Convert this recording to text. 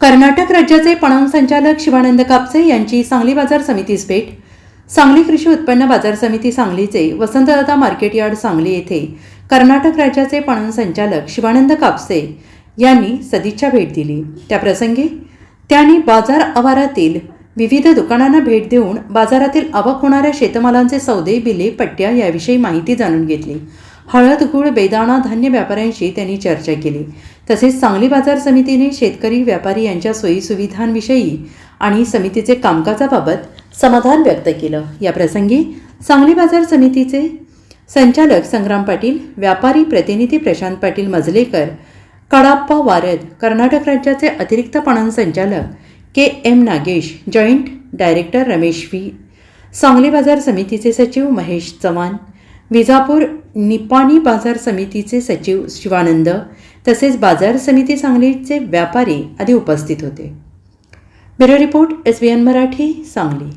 कर्नाटक राज्याचे पणन संचालक शिवानंद कापसे यांची सांगली बाजार समितीस भेट. सांगली कृषी उत्पन्न बाजार समिती सांगलीचे वसंतदादा मार्केट यार्ड सांगली येथे कर्नाटक राज्याचे पणन संचालक शिवानंद कापसे यांनी सदिच्छा भेट दिली. त्याप्रसंगी त्यांनी बाजार आवारातील विविध दुकानांना भेट देऊन बाजारातील आवक होणाऱ्या शेतमालांचे सौदे बिले पट्ट्या याविषयी माहिती जाणून घेतली. हळद गुळ बेदाणा धान्य व्यापाऱ्यांशी त्यांनी चर्चा केली. तसेच सांगली बाजार समितीने शेतकरी व्यापारी यांच्या सोयीसुविधांविषयी आणि समितीचे कामकाजाबाबत समाधान व्यक्त केलं. या प्रसंगी सांगली बाजार समितीचे संचालक संग्राम पाटील व्यापारी प्रतिनिधी प्रशांत पाटील मजलेकर कडाप्पा वारद कर्नाटक राज्याचे अतिरिक्त पणन संचालक K M Nagesh joint director Ramesh V. Sangli बाजार समितीचे सचिव महेश चव्हाण विजापूर निपाणी बाजार समितीचे सचिव शिवानंद तसेच बाजार समिती सांगलीचे व्यापारी आदी उपस्थित होते. Bureau report S B N Marathi Sangli.